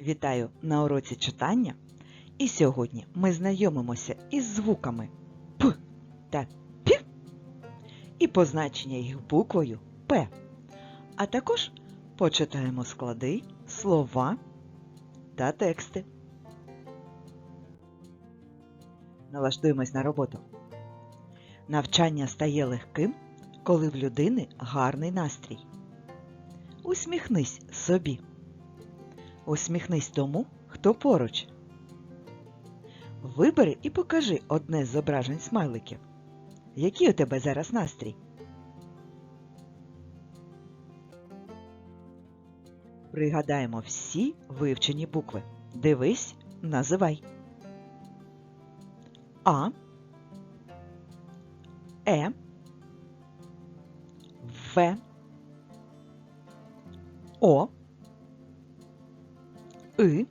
Вітаю на уроці читання. І сьогодні ми знайомимося із звуками П та П і позначення їх буквою П. А також почитаємо склади, слова та тексти. Налаштуємось на роботу. Навчання стає легким, коли в людини гарний настрій. Усміхнись собі. Усміхнись тому, хто поруч. Вибери і покажи одне з зображень смайликів. Який у тебе зараз настрій? Пригадаємо всі вивчені букви. Дивись, називай. А. Е. В. О. И,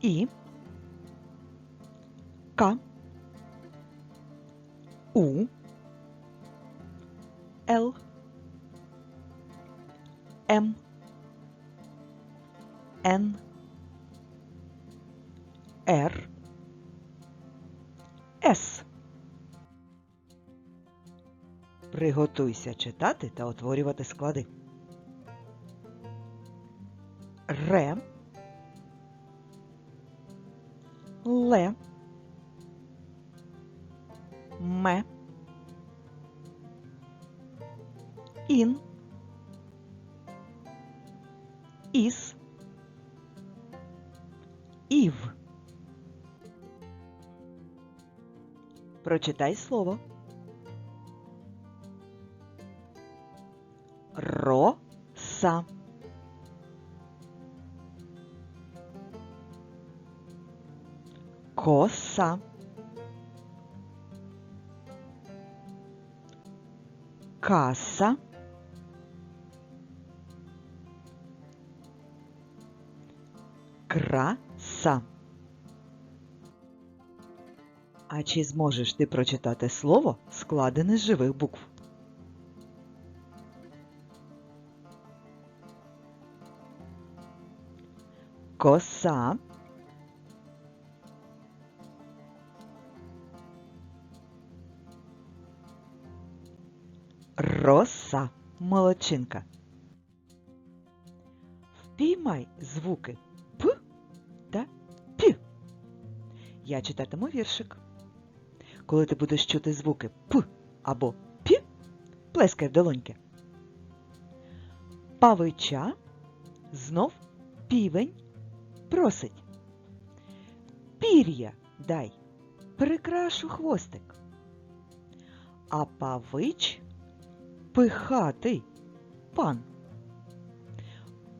І, К, У, Л, М, Н, Р, С. Приготуйся читати та утворювати склади. Ре, Ле, Ме, Ін, Іс, Ів. Прочитай слово. Роса. Коса. Каса. Краса. А чи зможеш ти прочитати слово, складене з живих букв? Коса. Молодчинка. Впіймай звуки П та П. Я читатиму віршик. Коли ти будеш чути звуки П або П, плескай в долоньки. Павича знов півень просить. Пір'я дай, прикрашу хвостик. А павич пихатий пан.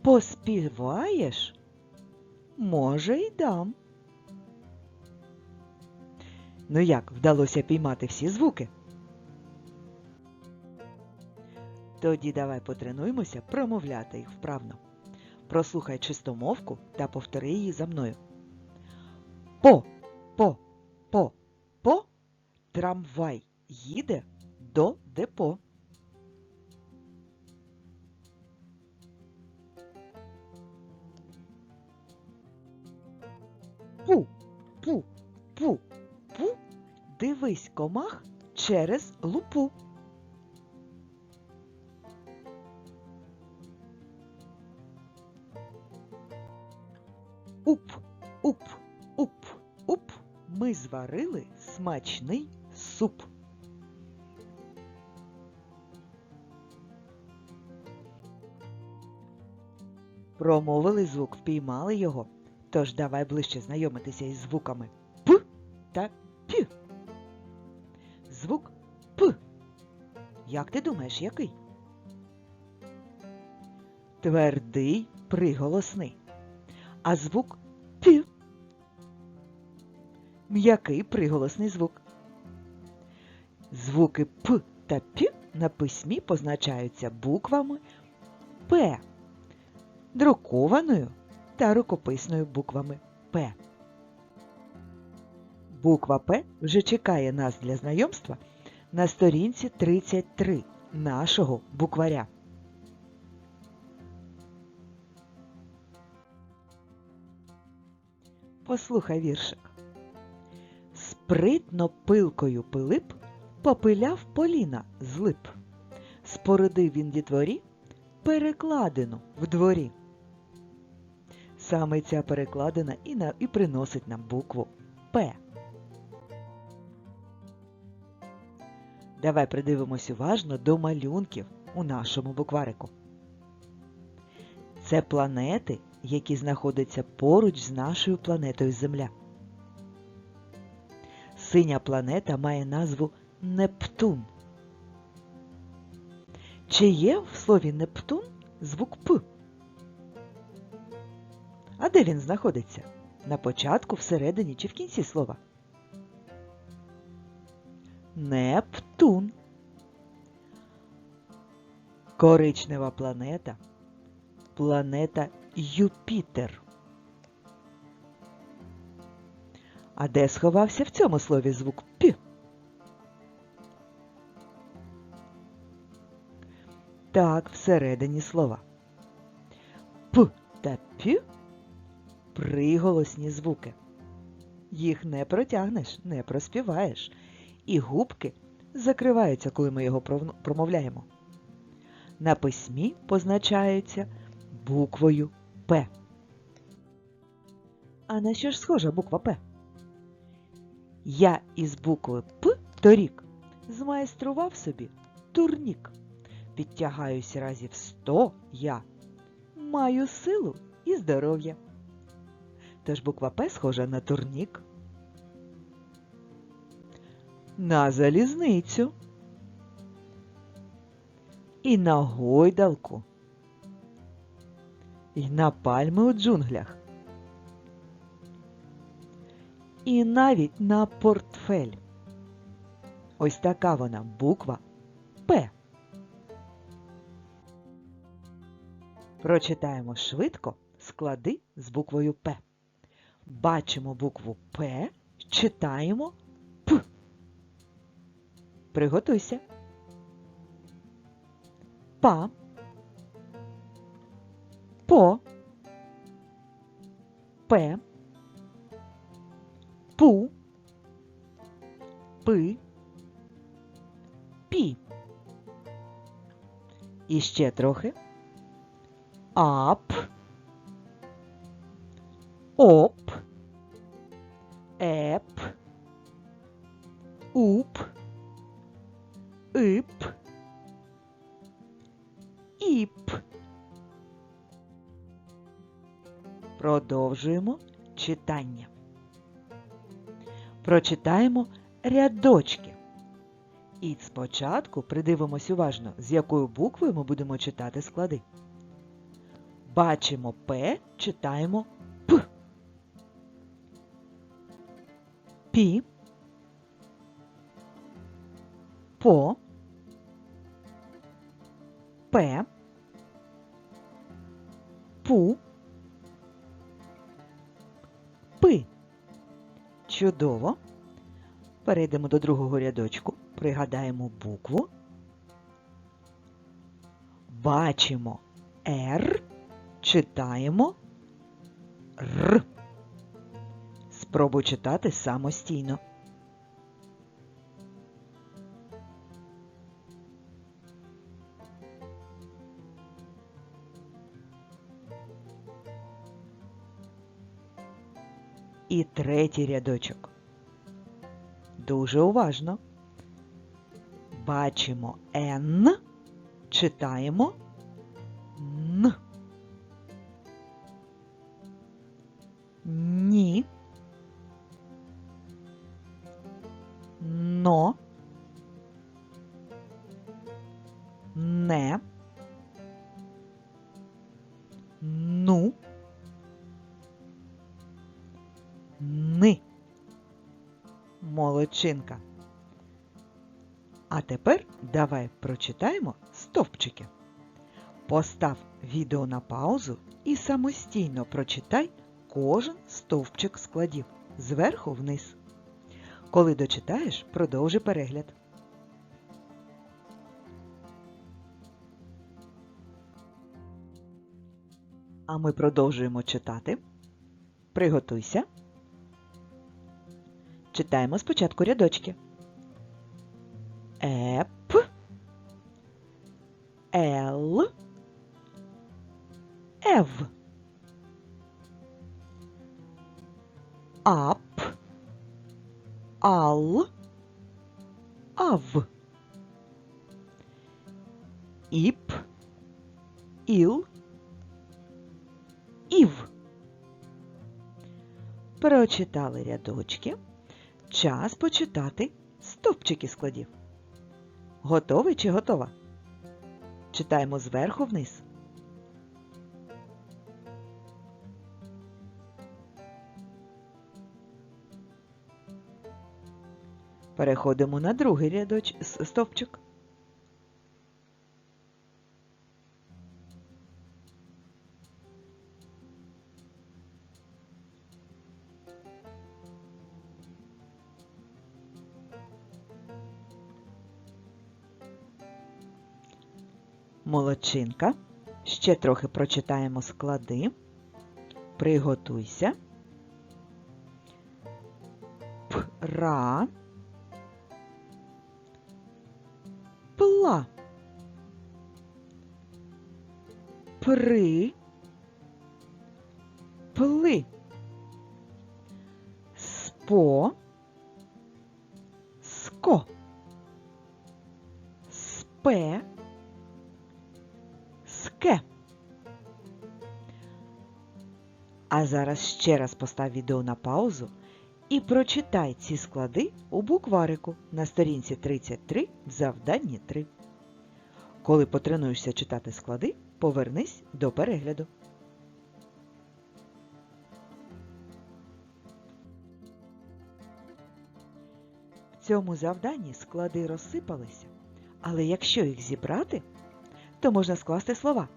Поспіваєш? Може, й дам. Ну як, вдалося піймати всі звуки? Тоді давай потренуємося промовляти їх вправно. Прослухай чистомовку та повтори її за мною. По, по, по, по, трамвай їде до депо. Пу, пу, пу, пу, дивись комах через лупу. Уп, уп, уп, уп, ми зварили смачний суп. Промовили звук, впіймали його. Тож давай ближче знайомитися із звуками П та П. Звук П. Як ти думаєш, який? Твердий приголосний. А звук П. М'який приголосний звук. Звуки П та П на письмі позначаються буквами П, друкованою та рукописною буквами П. Буква П вже чекає нас для знайомства на сторінці 33 нашого букваря. Послухай віршик. Спритно пилкою Пилип попиляв поліна з лип. Спорудив він дітворі перекладину в дворі. Саме ця перекладина і, на, і приносить нам букву П. Давай придивимось уважно до малюнків у нашому букварику. Це планети, які знаходяться поруч з нашою планетою Земля. Синя планета має назву Нептун. Чи є в слові Нептун звук П? А де він знаходиться? На початку, всередині чи в кінці слова? Нептун. Коричнева планета. Планета Юпітер. А де сховався в цьому слові звук П? Так, всередині слова. П та П приголосні звуки. Їх не протягнеш, не проспіваєш, і губки закриваються, коли ми його промовляємо. На письмі позначаються буквою П. А на що ж схожа буква П? Я із букви П торік змайстрував собі турнік. Підтягаюсь разів сто я. Маю силу і здоров'я. Тож буква П схожа на турнік. На залізницю. І на гойдалку. І на пальми у джунглях. І навіть на портфель. Ось така вона буква П. Прочитаємо швидко склади з буквою П. Бачимо букву П, читаємо П. Приготуйся. Па. По. П. Пу. Пи. Пі. І ще трохи. Ап. Оп. Продовжуємо читання. Прочитаємо рядочки. І спочатку придивимось уважно, з якою буквою ми будемо читати склади. Бачимо П, читаємо П. Пі. По. П. Пу. Пи. Чудово. Перейдемо до другого рядочку. Пригадаємо букву. Бачимо Р. Читаємо Р. Спробуй читати самостійно. І третій рядочок. Дуже уважно. Бачимо Н, читаємо Молодчинка. А тепер давай прочитаємо стовпчики. Постав відео на паузу і самостійно прочитай кожен стовпчик складів зверху вниз. Коли дочитаєш, продовжи перегляд. А ми продовжуємо читати. Приготуйся. Читаємо спочатку рядочки. Еп, ел, ев. Ап, ал, ав. Іп, іл, ів. Прочитали рядочки. Час почитати стовпчики складів. Готовий чи готова? Читаємо зверху вниз. Переходимо на другий рядоч стовпчик. Молодчинка. Ще трохи прочитаємо склади. Приготуйся. Пра. Пла. При. Пли. Спо. Ско. Спе. А зараз ще раз постав відео на паузу і прочитай ці склади у букварику на сторінці 33 в завданні 3. Коли потренуєшся читати склади, повернись до перегляду. В цьому завданні склади розсипалися, але якщо їх зібрати, то можна скласти слова.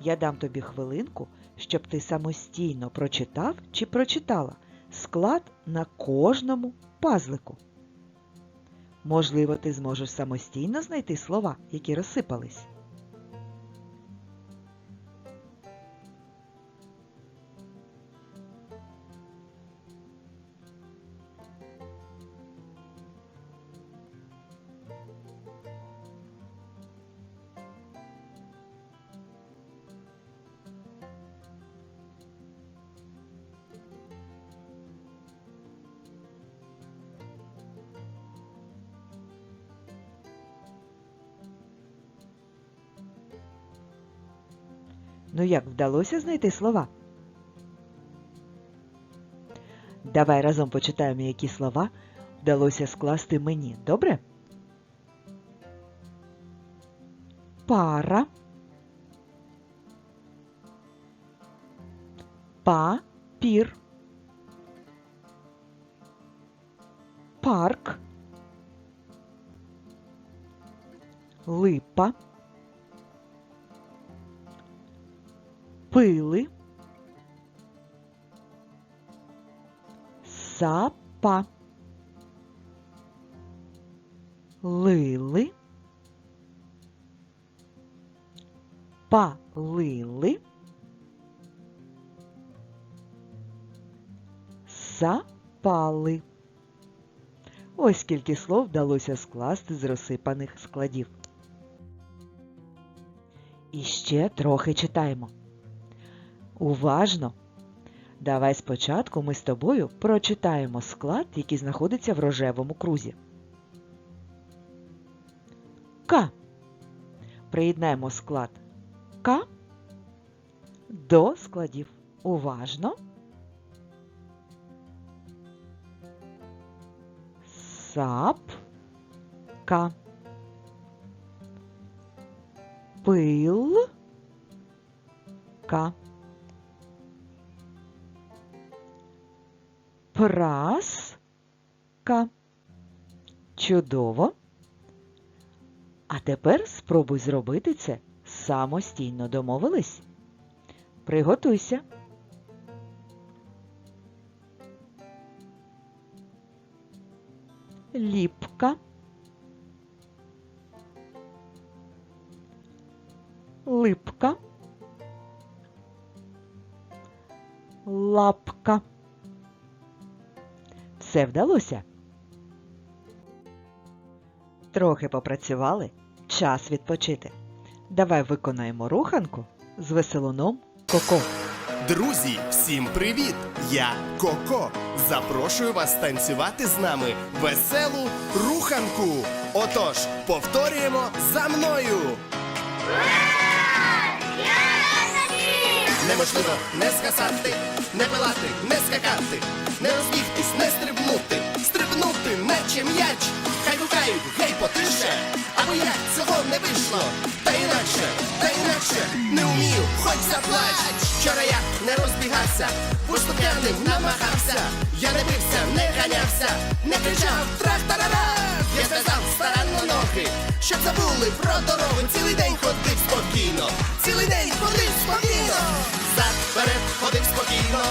Я дам тобі хвилинку, щоб ти самостійно прочитав чи прочитала склад на кожному пазлику. Можливо, ти зможеш самостійно знайти слова, які розсипались. Ну як вдалося знайти слова? Давай разом почитаємо, які слова вдалося скласти мені, добре? Пара. Папір. Парк. Липа. Пили, сапа, лили, палили, запали. Ось скільки слов вдалося скласти з розсипаних складів. І ще трохи читаємо. Уважно. Давай спочатку ми з тобою прочитаємо склад, який знаходиться в рожевому крузі. К. Приєднаємо склад К до складів. Уважно. Сапка. Пилка. Праска. Чудово. А тепер спробуй зробити це самостійно домовились? Приготуйся. Ліпка. Липка. Лапка. Все вдалося? Трохи попрацювали. Час відпочити. Давай виконаємо руханку з веселуном Коко. Друзі, всім привіт! Я Коко. Запрошую вас танцювати з нами веселу руханку. Отож, повторюємо за мною. Неможливо не скасати, не пилати, не скакати, не розбігтись, не стрибнути, стрибнути, наче м'яч. Хай гукають, гей, потише, або як цього не вийшло. Та інакше, та інакше, не вмію, хоч заплач. Вчора я не розбігався, виступняним намагався. Я не бився, не ганявся, не кричав трах-тарара. Я зв'язав старанно ноги, щоб забули про дорогу. Цілий день ходив спокійно, цілий день ходив спокійно. Зад вперед ходив спокійно,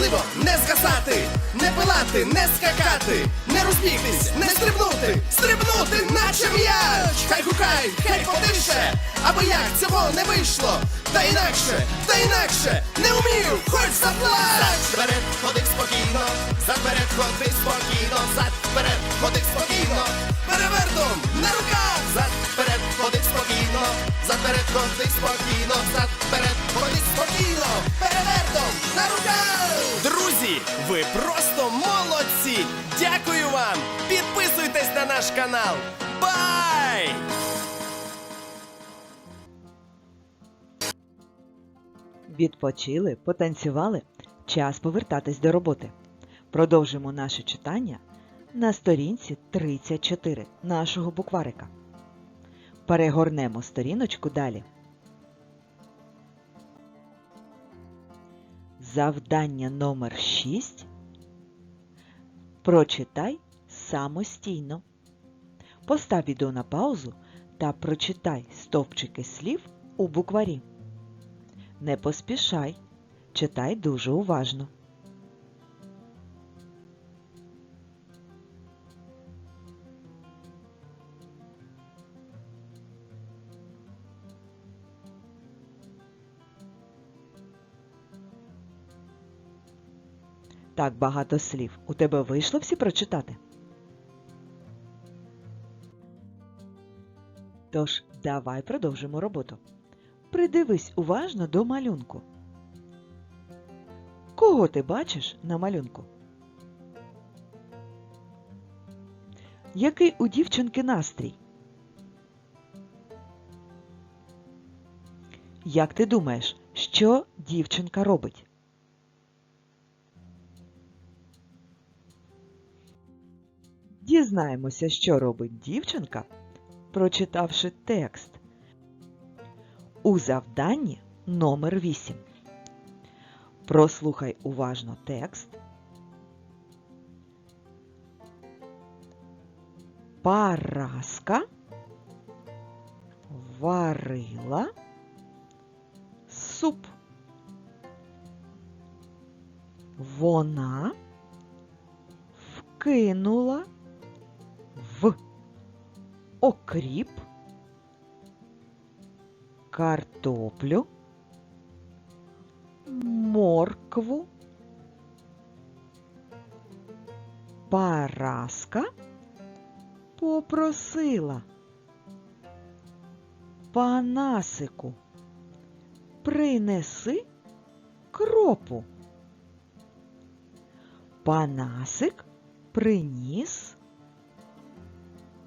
Неможливо не скасати, не пилати, не скакати, не розбігтись, не стрибнути, стрибнути, наче м'яч. Хай гукай, хай потише, або як цього не вийшло. Та інакше, та інакше, не вмію, хоч заплач. Вперед ходив спокійно, зад вперед ходив спокійно, зад вперед ходив спокійно, перевертом на руках, зад вперед ходив спокійно, зад вперед ходив спокійно, перевертом на руках. Друзі, ви просто молодці! Дякую вам! Підписуйтесь на наш канал! Бай! Відпочили, потанцювали. Час повертатись до роботи. Продовжимо наше читання на сторінці 34 нашого букварика. Перегорнемо сторіночку далі. Завдання номер 6. Прочитай самостійно. Постав відео на паузу та прочитай стовпчики слів у букварі. Не поспішай, читай дуже уважно. Так багато слів. У тебе вийшло всі прочитати? Тож, давай продовжимо роботу. Придивись уважно до малюнку. Кого ти бачиш на малюнку? Який у дівчинки настрій? Як ти думаєш, що дівчинка робить? Дізнаємося, що робить дівчинка, прочитавши текст у завданні номер 8. Прослухай уважно текст. Параска варила суп. Вона вкинула в окріп картоплю, моркву, Параска попросила Панасику, принеси кропу. Панасик приніс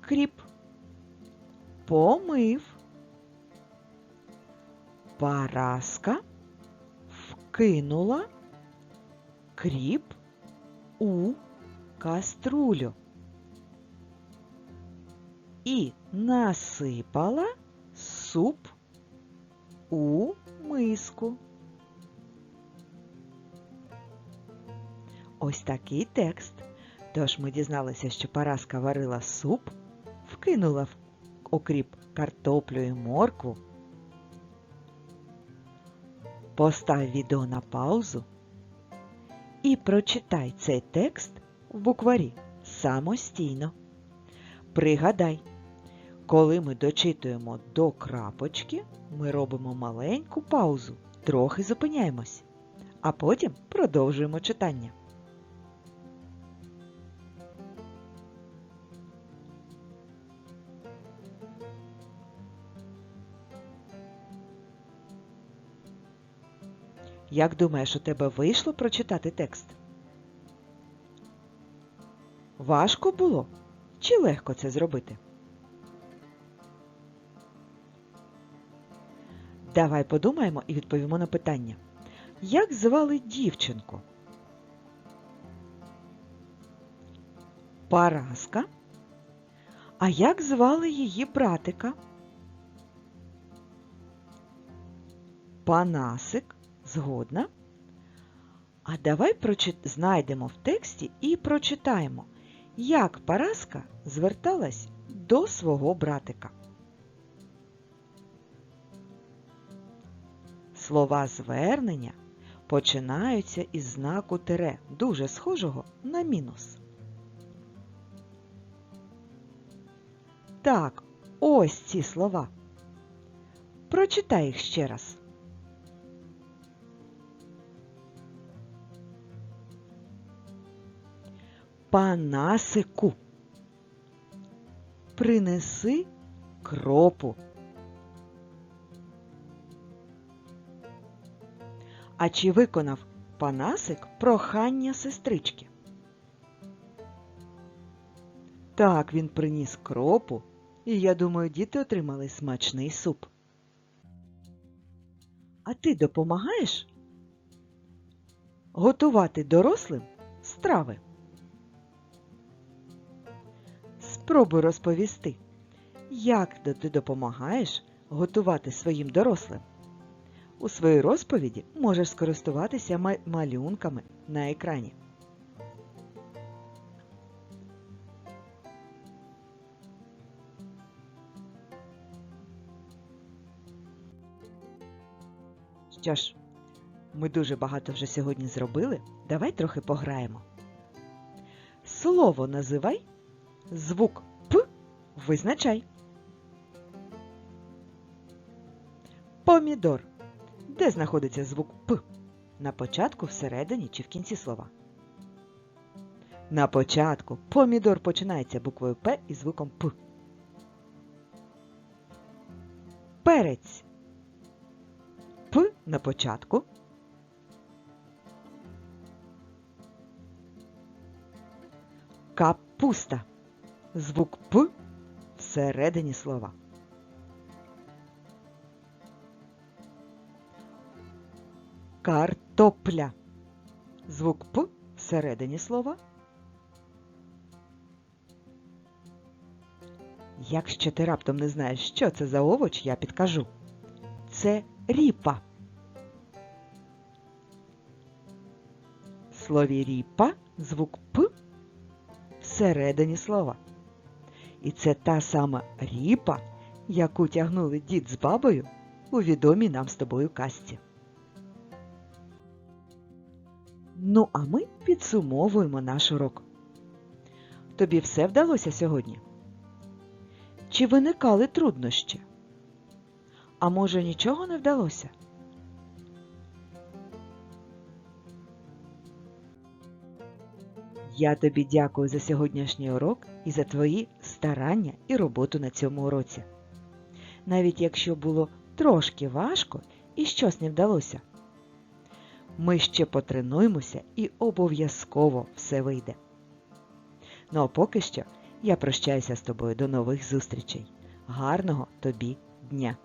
кріп, помив. Параска вкинула кріп у каструлю і насипала суп у миску. Ось такий текст. Тож ми дізналися, що Параска варила суп, вкинула окріп картоплю і моркву. Постав відео на паузу і прочитай цей текст в букварі. самостійно. Пригадай, коли ми дочитуємо до крапочки, ми робимо маленьку паузу, трохи зупиняємось, а потім продовжуємо читання. Як думаєш, у тебе вийшло прочитати текст? Важко було? Чи легко це зробити? Давай подумаємо і відповімо на питання. Як звали дівчинку? Параска. А як звали її братика? Панасик. Згодна. А давай прочит... знайдемо в тексті і прочитаємо, як Параска зверталась до свого братика. Слова звернення починаються із знаку тире, дуже схожого на мінус. Так, ось ці слова. Прочитай їх ще раз. Панасику. Принеси кропу. А чи виконав Панасик прохання сестрички? Так, він приніс кропу, і я думаю, діти отримали смачний суп. А ти допомагаєш готувати дорослим страви? Спробуй розповісти, як ти допомагаєш готувати своїм дорослим. У своїй розповіді можеш скористуватися малюнками на екрані. Що ж, ми дуже багато вже сьогодні зробили. Давай трохи пограємо. Слово називай, звук П визначай. Помідор. Де знаходиться звук П? На початку, всередині чи в кінці слова? На початку. Помідор починається буквою П і звуком П. Перець. П на початку. Капуста. Звук П всередині слова. Картопля. Звук П всередині слова. Якщо ти раптом не знаєш, що це за овоч, я підкажу. Це ріпа. Слові ріпа звук П всередині слова. І це та сама ріпа, яку тягнули дід з бабою у відомій нам з тобою казці. Ну, а ми підсумовуємо наш урок. Тобі все вдалося сьогодні? Чи виникали труднощі? А може нічого не вдалося? Я тобі дякую за сьогоднішній урок і за твої старання і роботу на цьому уроці. Навіть якщо було трошки важко і щось не вдалося. Ми ще потренуємося і обов'язково все вийде. Ну а поки що я прощаюся з тобою до нових зустрічей. Гарного тобі дня!